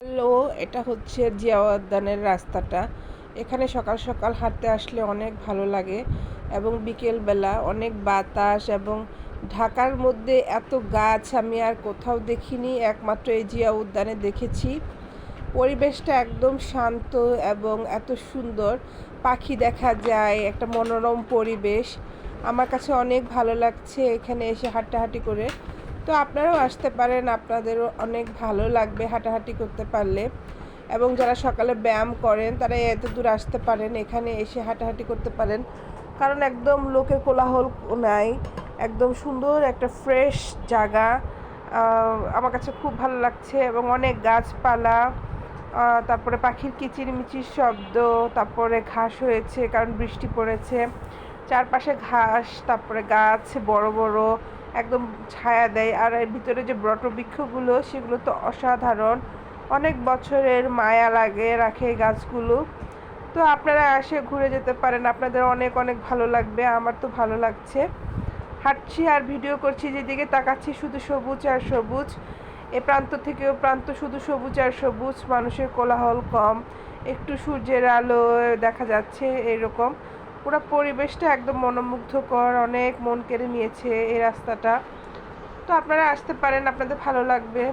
Hello এটা হচ্ছে জিয়া উদ্যানের রাস্তাটা। এখানে সকাল সকাল হাঁটতে আসলে অনেক ভালো লাগে এবং বিকেলবেলা অনেক বাতাস এবং ঢাকার মধ্যে এত গাছ আমি আর কোথাও দেখিনি, একমাত্র এই জিয়া উদ্যানে দেখেছি। পরিবেশটা একদম শান্ত এবং এত সুন্দর। পাখি দেখা যায়, একটা মনোরম পরিবেশ। আমার কাছে অনেক ভালো লাগছে এখানে এসে হাঁটাহাঁটি করে। তো আপনারাও আসতে পারেন, আপনাদেরও অনেক ভালো লাগবে হাঁটাহাঁটি করতে পারলে। এবং যারা সকালে ব্যায়াম করেন, তারা এত দূর আসতে পারেন, এখানে এসে হাঁটাহাঁটি করতে পারেন। কারণ একদম লোকে কোলাহল নাই, একদম সুন্দর একটা ফ্রেশ জায়গা আমার কাছে খুব ভালো লাগছে এবং অনেক গাছপালা তারপরে পাখির কিচিরমিচির শব্দ, তারপরে ঘাস হয়েছে, কারণ বৃষ্টি পড়েছে। চারপাশে ঘাস, তারপরে গাছ, বড় বড় একদম ছায়া দেয়। আর এর ভিতরে যে বৃক্ষগুলো সেগুলো তো অসাধারণ। অনেক বছরের মায়া লাগে রাখে গাছগুলো। তো আপনারা এসে ঘুরে যেতে পারেন। আপনাদের অনেক অনেক ভালো লাগবে। আমার তো ভালো লাগছে। হাঁটছি আর ভিডিও করছি, যেদিকে তাকাচ্ছি শুধু সবুজ আর সবুজ। এ প্রান্ত থেকে ও প্রান্ত শুধু সবুজ আর সবুজ। মানুষের কোলাহল কম। একটু সূর্যের আলো দেখা যাচ্ছে এরকম। পুরো পরিবেশটা একদম মনোমুগ্ধকর, অনেক মন কেড়ে নিয়েছে এই রাস্তাটা। তো আপনারা আসতে পারেন, আপনাদের ভালো লাগবে।